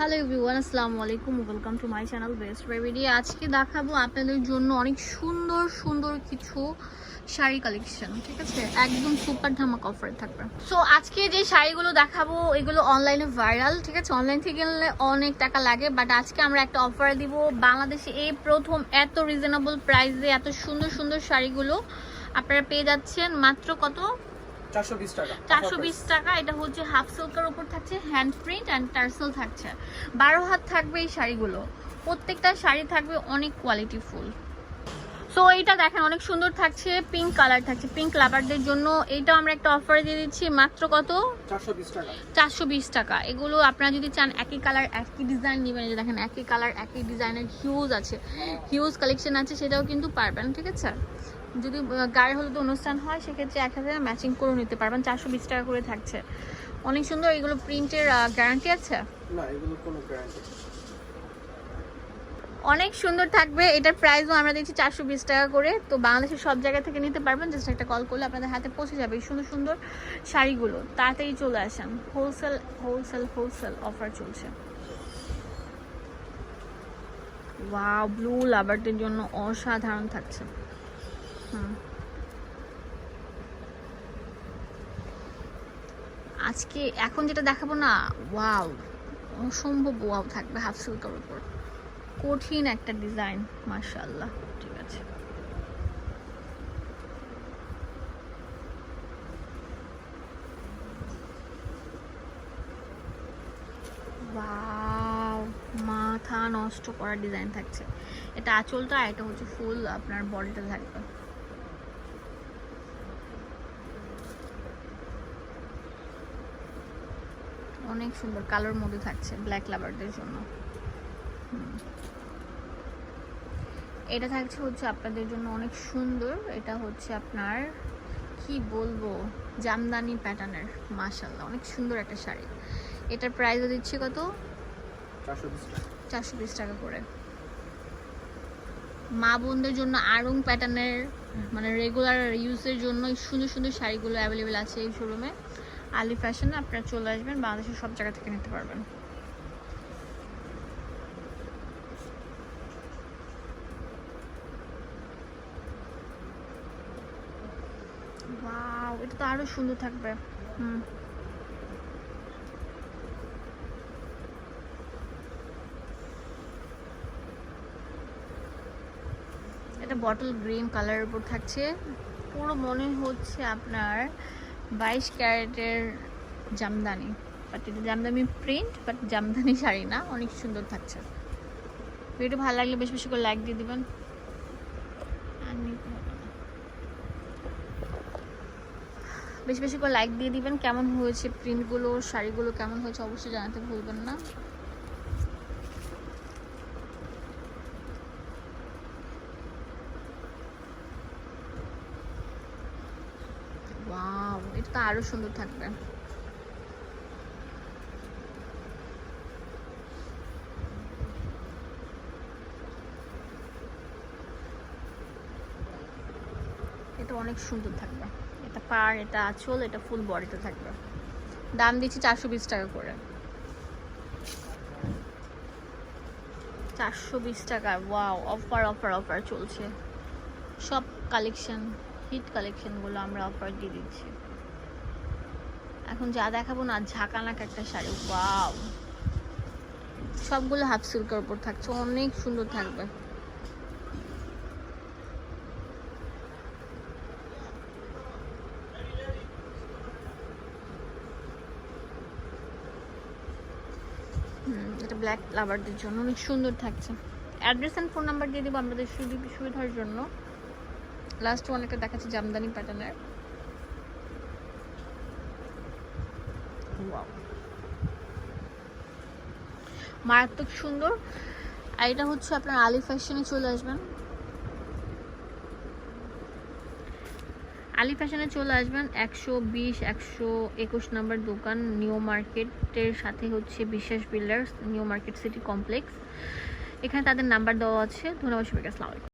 Hello everyone আসসালামু আলাইকুম welcome to my channel best বেবিডি আজকে দেখাবো আপনাদের জন্য অনেক সুন্দর সুন্দর কিছু শাড়ি কালেকশন ঠিক আছে? একদম সুপার ধামাক অফার থাকবে। সো আজকে যে শাড়িগুলো দেখাবো, এগুলো অনলাইনে ভাইরাল ঠিক আছে? অনলাইন থেকে কিনলে অনেক টাকা লাগে বাট আজকে আমরা একটা অফার দিব। বাংলাদেশে এই প্রথম এত রিজনেবল প্রাইসে এত সুন্দর সুন্দর শাড়িগুলো আপনারা পেয়ে যাচ্ছেন। মাত্র কত? চারশো বিশ টাকা চারশো বিশ টাকা এটা হচ্ছে হাফ সিল্কের উপর থাকছে হ্যান্ড প্রিন্ট অ্যান্ড টার্সেল থাকছে। বারো হাত থাকবে এই শাড়িগুলো। প্রত্যেকটা শাড়ি থাকবে অনেক কোয়ালিটি ফুল সো এইটা দেখেন অনেক সুন্দর থাকছে পিঙ্ক কালার থাকছে পিঙ্ক লাভারদের জন্য এইটা আমরা একটা অফারে দিয়ে দিচ্ছি মাত্র কত? চারশো বিশ টাকা। চারশো বিশ টাকা। এগুলো আপনারা যদি চান একই কালার একই ডিজাইন নেবেন যে দেখেন একই কালার একই ডিজাইনের হিউজ আছে। হিউজ কালেকশন আছে সেটাও কিন্তু পারবেন ঠিক আছে? যদি গায়ে হলুদ অনুষ্ঠান হয় সেক্ষেত্রে এক হাজার ম্যাচিং করে নিতে পারবেন। চারশো বিশ টাকা করে থাকছে। অনেক সুন্দর এগুলো প্রিন্টের গ্যারান্টি আছে? না এগুলো কোনো গ্যারান্টি অনেক সুন্দর থাকবে। এটার প্রাইসও আমরা দিচ্ছি চারশো বিশ টাকা করে। তো বাংলাদেশের সব জায়গা থেকে নিতে পারবেন। জাস্ট একটা কল করলে আপনাদের হাতে পৌঁছে যাবে এই সুন্দর সুন্দর শাড়িগুলো। তাড়াতাড়ি চলে আসেন। হোলসেল হোলসেল হোলসেল অফার চলছে। ব্লু লাভারদের জন্য অসাধারণ থাকছে। আজকে এখন যেটা দেখাবো না, ওয়াও, অসম্ভব ওয়াও থাকবে হাফ সিল্কের উপর। কঠিন একটা ডিজাইন, মাশাআল্লাহ, ঠিক আছে। মাথা নষ্ট করা ডিজাইন থাকছে। এটা আঁচলটা, এটা হচ্ছে ফুল, আপনার বডিটা থাকবে। অনেক সুন্দর কালোর মধ্যে থাকছে ব্ল্যাক লাভারদের জন্য। এটা থাকছে হচ্ছে আপনাদের জন্য অনেক সুন্দর। এটা হচ্ছে আপনার কি বলব জামদানি প্যাটার্নের মাশাল্লাহ অনেক সুন্দর একটা শাড়ি। এটার প্রাইসও দিচ্ছি কত? চারশো বিশ টাকা। করে। মা বোনদের জন্য আড়ং প্যাটার্নের মানে রেগুলার ইউজের জন্য সুন্দর সুন্দর শাড়িগুলো অ্যাভেলেবেল আছে এই শোরুমে আলি ফ্যাশনে আপনারা চলে আসবেন, বাংলাদেশের সব জায়গা থেকে নিতে পারবেন। এটা তো আরও সুন্দর থাকবে। হুম। এটা বটল গ্রিন কালারের উপর থাকছে। পুরো মনে হচ্ছে আপনার বাইশ ক্যারেটের জামদানি। বাট এটা জামদানি প্রিন্ট বাট জামদানি শাড়ি না, অনেক সুন্দর থাকছে। ভিডিও ভালো লাগলে বেশ বেশি করে লাইক দিয়ে দিবেন। বেশি বেশি করে লাইক দিয়ে দিবেন, কেমন হয়েছে প্রিন্টগুলো শাড়িগুলো কেমন হয়েছে অবশ্যই জানাতে ভুলবেন না ওয়াও এটা তো আরও সুন্দর থাকবে। এটা অনেক সুন্দর থাকবে। এটা পার এটা আঁচল, এটা ফুল বডিতে থাকবে। দাম দিচ্ছি চারশো বিশ টাকা করে। চারশো বিশ টাকা ওয়াও অফার অফার অফার চলছে। সব কালেকশন হিট কালেকশনগুলো আমরা অফার দিয়ে দিচ্ছি। এখন যা দেখাবো না, ঝাঁকানাক একটা শাড়ি, ওয়াও। সবগুলো হাফ সিল্কের উপর থাকছে, অনেক সুন্দর থাকবে। এটা ব্ল্যাক লাভারদের জন্য অনেক সুন্দর থাকছে। অ্যাড্রেস অ্যান্ড ফোন নাম্বার দিয়ে দেবো আমাদের সুবিধা সুবিধার জন্য। লাস্ট ওয়ান একটা দেখাচ্ছে, জামদানি প্যাটার্নের মারাত্মক সুন্দর। আর এটা হচ্ছে আপনার আলি ফ্যাশনে চলে আসবেন। আলি ফ্যাশনে চলে আসবেন একশো বিশ, একশো একুশ নম্বর দোকান, নিউ মার্কেটের সাথে হচ্ছে Biswas builders, new market city complex. এখানে তাদের নাম্বার দেওয়া আছে। ধন্যবাদ সবাইকে, আসসালামু আলাইকুম।